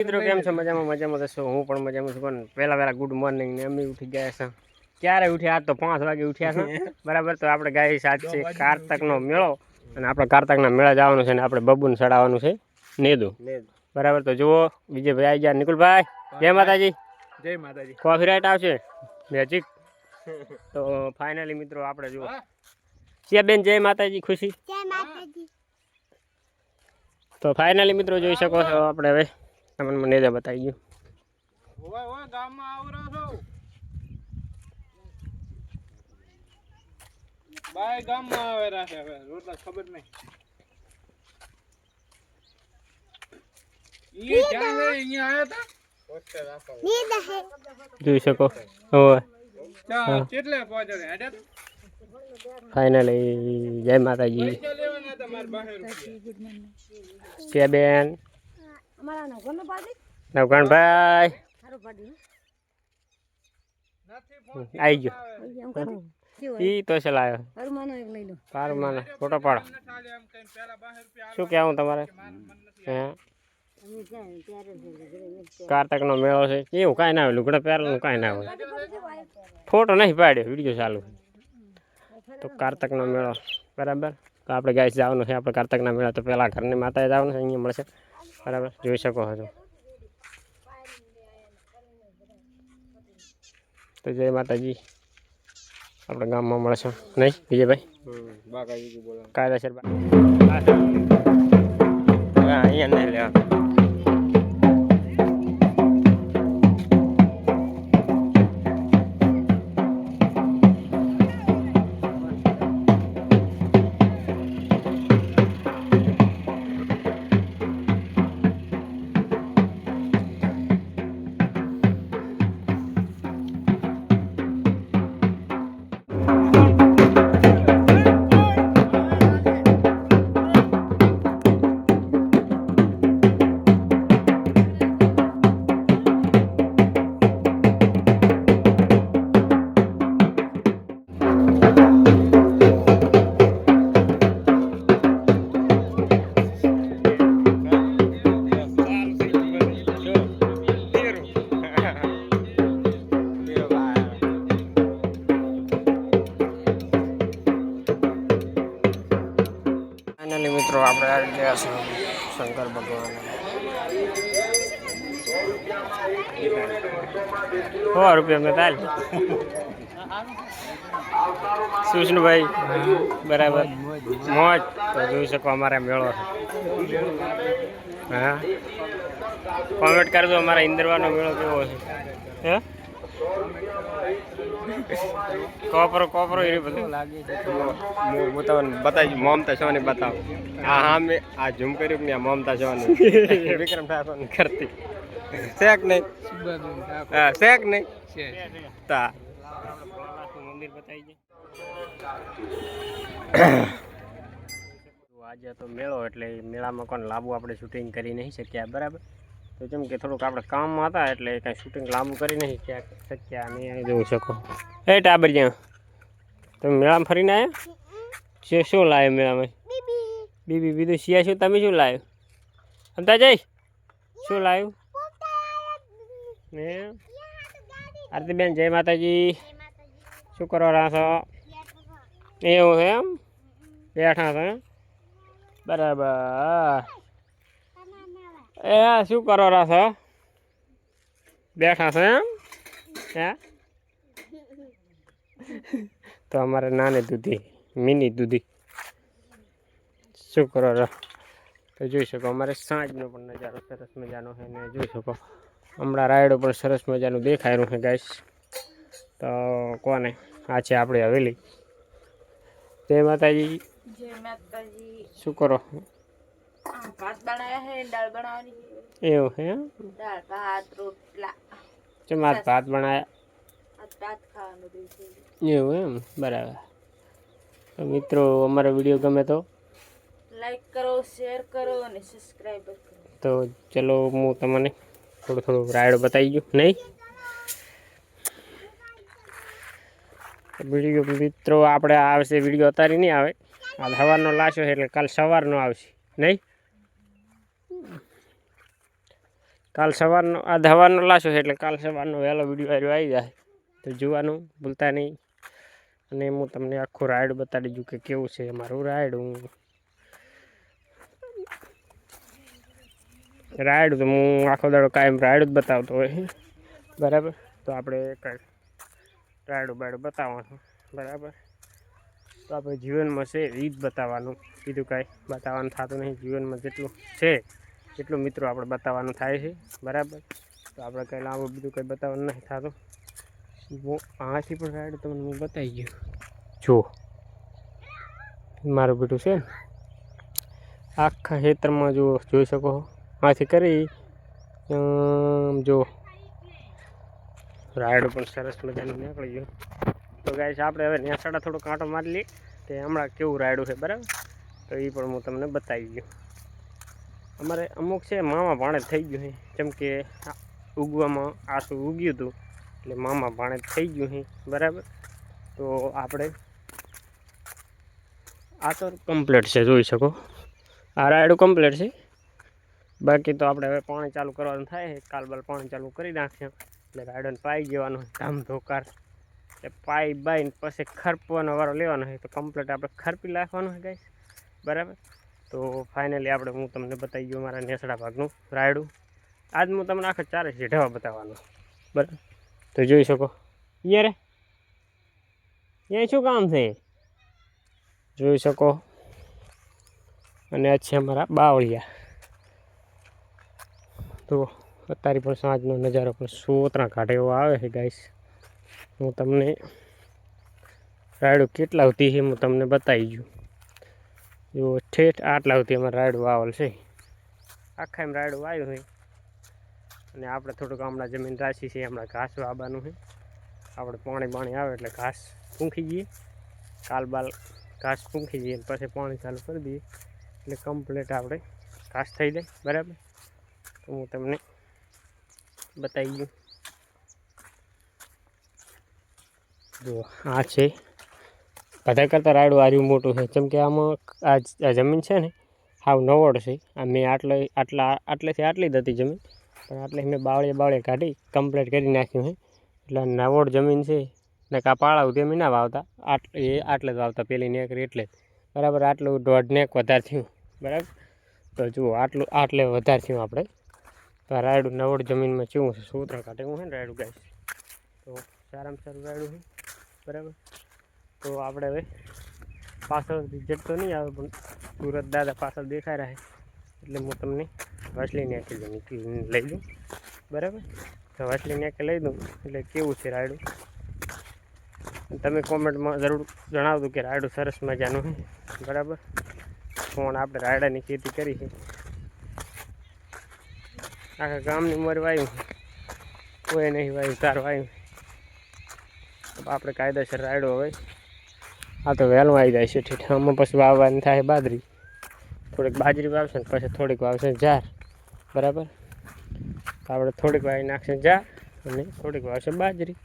મિત્રો કેમ છો? મજામાં મજામાં. થશો હું પણ મજામાં છું પણ પહેલા પહેલા ગુડ મોર્નિંગ ને અમે ઉઠી ગયા છે. ક્યારે ઉઠ્યા? આજ તો પાંચ વાગે ઉઠ્યા છે. બરાબર? તો આપણે ગાય સાત છે કારતકનો મેળો અને આપણે કારતકના મેળા જવાનું છે ને આપણે બબુને ચડાવવાનું છે નેદુ. બરાબર? તો જુઓ વિજયભાઈ આવી ગયા. નિકુલભાઈ જય માતાજી. જય માતાજી. કોફી રાઈટ આવશે? મેજિક તો ફાઇનલી મિત્રો આપણે જુઓ. બેન જય માતાજી ખુશી? તો ફાઇનલી મિત્રો જોઈ શકો છો આપણે હવે તમને નેદા બતાવી ગયું. ઓય ઓય ગામમાં આવરો છો. બાય ગામમાં આવેલા છે હવે. રોટલા ખબર નહીં. ઈ જ્યાં છે અહીંયા આયા તા? જોઈ શકો. હવે. કેટલે પહોંચ્યો હેડે? ફાઇનલી જય માતાજી. પૈસા લેવાના અમારા નવઘણનો પાડી નવગણભાઈ સારું પાડી આવી ગયો. ઈ તો છે લાયો. સારું માનો એક લઈ લો. સારું ફોટો પાડો. શું કહેવું તમારે? હે? કારતકનો મેળો છે. એવું કાંઈ ના હોય લુગડા પહેરવાનું કાંઈ ના હોય. ફોટો નહીં પાડ્યો વીડિયો ચાલુ. તો કારતકનો મેળો. બરાબર? તો આપણે ગાય જવાનું છે આપણે કારતકના મેળા તો પહેલાં ઘરની માતાએ જવાનું છે અહીંયા મળશે. બરાબર જોઈ શકો છો. તો જય માતાજી. આપણે ગામમાં મળશે નહીં વિજયભાઈ? કાયદેસર અહીંયા નહીં લેવા આપણે આવી ગયા છે શંકર ભગવાન. સો રૂપિયા મેં તાલ. સુષ્ણુભાઈ, બરાબર. મોજ. તો જોઈ શકો અમારે મેળો છે. હા. કોમેન્ટ કરજો અમારા ઇન્દરવાનો મેળો કેવો છે. હે? કોપરો કોપરો એ બધું. લાગે છે હું તમને બતાવી મમતા સોની બતાવ. હા હા મેં આ ઝૂમ કર્યું ને આ મમતા છવાની વિક્રમ ઠાકોર કરતી. શેક નહીં? હા શેક નહીં? તા. મંદિર બતાવી આજે તો મેળો એટલે એ મેળામાં કોણ લાંબુ આપણે શૂટિંગ કરી નહીં શક્યા બરાબર? તો જેમ કે થોડુંક આપણે કામમાં હતા એટલે કાંઈ શૂટિંગ લાંબુ કરી નહીં શક્યા શક્યા અને અહીં જોઈ શકો. એ ટાબર જ્યાં. તમે મેળામાં ફરીને આવ્યા શું શું લાવ્યો મેળામાં? બીબી. બીજું શિયા શું? તમે શું લાવ્યો અમતા જઈ શું લાવ્યું ને આરતીબેન જય માતાજી. શું કરો રહ્યા છો? એવું છે એમ? બેઠા છો એમ? બરાબર. એ શું કરો રહ્યા છો? બેઠા છો એમ? હે? તો અમારે નાની દૂધી મિની દૂધી. શું કરો રહ્યા તો જોઈ શકો અમારે સાંજનો પણ નજારો સરસ મજાનો છે ને જોઈ શકો. હમણાં રાયડો પણ સરસ મજાનું દેખાય રહ્યું છે ગાઈશ તો કોને? આ છે આપણી હવેલી. જય માતાજી. જય માતાજી. શું કરો? ભાત બનાવ્યા છે દાળ બનાવવાની એવું હે દાળ ભાત રોટલા. ચમાત ભાત બનાયા. ભાત ખાવાનું એવું એમ? બરાબર. તો મિત્રો અમારો વીડિયો ગમે તો લાઈક કરો શેર કરો અને સબસ્ક્રાઈબ કરો. તો ચલો હું તમને થોડું થોડું રાયડો બતાવી ગયું. નહીં? વીડિયો મિત્રો આપણે આવશે વીડિયો અત્યારે નહીં આવે. આ સવારનો લાશો એટલે કાલ સવારનો આવશે. નહીં? કાલ સવારનો, આ સવારનો લાશો એટલે કાલ સવારનો વહેલો વીડિયો આવ્યો આવી જાય. તો જોવાનું, ભૂલતા નહીં. અને હું તમને આખું રાઈડ બતાડી દઉં કે કેવું છે મારું રાઈડ હું રાઈડ તો હું આખો દાડો કાયમ રાઈડ જ બતાવતો હોય. બરાબર? તો આપણે કાંઈ રાઈડ બાઈડ બતાવવાનું. બરાબર? તો આપણે જીવનમાં છે એ જ બતાવવાનું. બીજું કાંઈ બતાવવાનું થતું નહીં. જીવનમાં જેટલું છે એટલું મિત્રો આપણે બતાવવાનું થાય છે, બરાબર? તો આપણે કંઈ લાંબુ બીજું કંઈ બતાવવાનું નહીં થતું. હું આથી પણ રાઈડ તમને હું બતાવી ગયો જો, મારું બેટું છે આખા ખેતરમાં જો જોઈ શકો આથી કરી જો, રાયડો પણ સરસ મજાનું નીકળી ગયું. તો ગાય આપણે હવે નેસાડા થોડો કાંટો મારી લઈએ. તે હમણાં કેવું રાયડું છે, બરાબર? તો એ પણ હું તમને બતાવી ગયો અમારે અમુક છે, મામા ભાણે થઈ ગયું છે. જેમ કે ઉગવામાં આસું ઉગ્યું હતું, એટલે મામા ભાણે થઈ ગયું છે, બરાબર? તો આપણે આ તો કમ્પ્લીટ છે, જોઈ શકો. આ રાયડું કમ્પ્લીટ છે. બાકી તો આપણે હવે પાણી ચાલુ કરવાનું થાય છે, કાલ બાલ પાણી ચાલુ કરી નાખ્યા એટલે રાયડોને પાઈ જવાનું ધામ ધોકાર. એટલે પાઈ બાઈને પછી ખરપવાનો વારો લેવાનો હોય તો કમ્પ્લીટ આપણે ખરપી નાખવાનું હોય ગાઈશ બરાબર? તો ફાઇનલી આપણે હું તમને બતાવી ગયો મારા નેસડા ભાગનું રાયડું. આજ હું તમને આખા ચારે ઢેઢવા બતાવવાનો. બરાબર? તો જોઈ શકો. અહીંયા રે અહીંયા શું કામ છે? જોઈ શકો. અને આ છે અમારા બાવળિયા. તો અત્યારે પણ સાંજનો નજારો પણ સોતરા કાઢે એવો આવે છે ગાઈસ હું તમને રાયડું કેટલા સુધી છે હું તમને બતાવી ગયું. જો ઠેઠ આટલા સુધી અમારે રાયડું વાવેલ છે. આખા એમ રાયડું વાવ્યું હોય અને આપણે થોડુંક હમણાં જમીન રાશી છે, હમણાં ઘાસ વાવવાનું છે. આપણે પાણી પાણી આવે એટલે ઘાસ પૂંખી જઈએ કાલ બાલ ઘાસ પૂંખી જઈએ પછી પાણી ચાલુ કરી દઈએ. એટલે કમ્પ્લીટ આપણે ઘાસ થઈ જાય, બરાબર? તો હું તમને બતાવી દઉં. જો, આ છે બધા કરતાં રાયડું આર્યું મોટું છે. જેમ કે આમાં આ જમીન છે ને, હાવ નવોડ છે. આ મેં આટલે, આટલા, આટલેથી આટલી જ હતી જમીન. પણ આટલે મેં બાવળે બાવળે કાઢી કમ્પ્લીટ કરી નાખ્યું છે એટલે નવોડ જમીન છે, ને કા પાળા સુધી ના વાવતા. આટલે એ આટલે જ વાવતા, પેલી નેક એટલે બરાબર, આટલું દોઢ નેક વધારે થયું. બરાબર? તો જુઓ, આટલું, આટલે વધારે થયું આપણે. તો રાયડું નવડ જમીનમાં કેવું છે? સૂત્ર કાઢે, હું છે ને રાયડું ગાય તો સારામાં સારું રાયડું છે બરાબર? તો આપણે હવે પાછળ રિઝલ્ટ તો નહીં આવે પણ સુરત દાદા પાછળ દેખાઈ રહ્યા એટલે હું તમને વાસલી આખી દઉં નીકળી લઈ લઉં. બરાબર? તો વાસલી આખી લઈ દઉં. એટલે કેવું છે રાયડું? તમે કોમેન્ટમાં જરૂર જણાવજો કે રાયડું સરસ મજાનું છે. બરાબર? પણ આપણે રાયડાની ખેતી કરી છે. આખા ગામની ઉંમર વાયું કોઈ નહીં વાયું, તાર વાયું આપણે કાયદેસર રાયડો હવે આ તો વહેલું આવી જાય છે ઠીક આમાં પછી વાવવાની થાય બાજરી. થોડીક બાજરી વાવશે ને પછી થોડીક વાવશે જાર બરાબર? આપણે થોડીક વાવી નાખશે જાર અને થોડીક વાવશે બાજરી.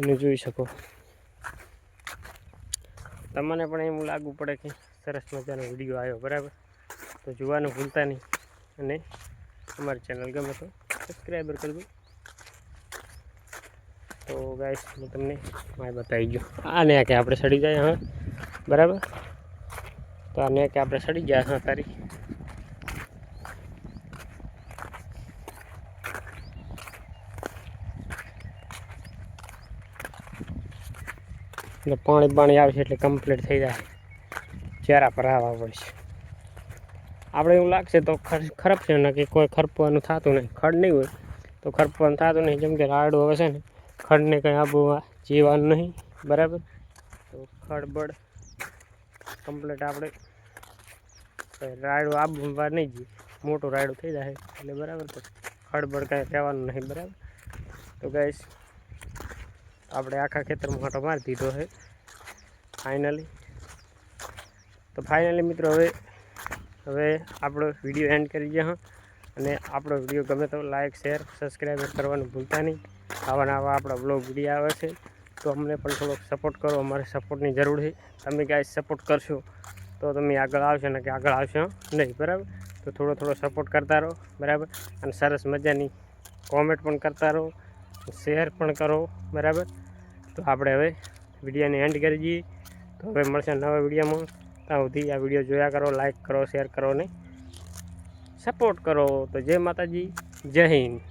અને જોઈ શકો. તમને પણ એમ લાગવું પડે કે સરસ મજાનો વીડિયો આવ્યો, બરાબર? તો જોવાનું ભૂલતા નહીં. અને અમારી ચેનલ ગમે તો સબસ્ક્રાઈબર કરજો. તો ગાઈસ હું તમને માય બતાવી ગયો. આને કે આપણે સડી જાય, હા? બરાબર? તો આને કે આપણે સડી ગયા હા, તારી. એટલે પાણી પાણી આવશે એટલે કમ્પ્લીટ થઈ જાય. ચહેરા પર આવવા પડશે આપણે એવું લાગશે તો ખર- ખરાબ છે ને કે કોઈ ખરપવાનું થતું નહીં. ખડ નહીં હોય તો ખરપવાનું થતું નહીં. જેમ કે રાયડું હવે છે ને ખડને કંઈ આબોવા જીવાનું નહીં, બરાબર? તો ખડબડ કમ્પ્લીટ આપણે રાયડું આબવા નહીં જઈએ. મોટું રાયડું થઈ જાય એટલે બરાબર તો ખડબડ કાંઈ રહેવાનું નહીં, બરાબર? તો ગાઈશ આપણે આખા ખેતરમાં હાંટો મારી દીધો છે ફાઇનલી તો ફાઇનલી મિત્રો, હવે હવે આપણો વીડિયો એન્ડ કરી દઈએ હા. અને આપણો વીડિયો ગમે તો લાઇક શેર સબસ્ક્રાઈબ કરવાનું ભૂલતા નહીં. આવા નવા આપણા બ્લોગ વીડિયો આવે છે. તો અમને પણ થોડોક સપોર્ટ કરો, અમારે સપોર્ટની જરૂર છે. તમે ક્યાંય સપોર્ટ કરશો, તો તમે આગળ આવશો ને કે આગળ આવશો. નહીં, બરાબર? તો થોડો થોડો સપોર્ટ કરતા રહો, બરાબર? અને સરસ મજાની કોમેન્ટ પણ કરતા રહો શેર પણ કરો, બરાબર? તો આપણે હવે વિડીયોને એન્ડ કરી દઈએ. તો હવે મળશે નવા વિડીયોમાં ત્યાં સુધી આ વીડિયો જોયા કરો લાઈક કરો શેર કરો ને સપોર્ટ કરો. તો જય માતાજી, જય હિન્દ.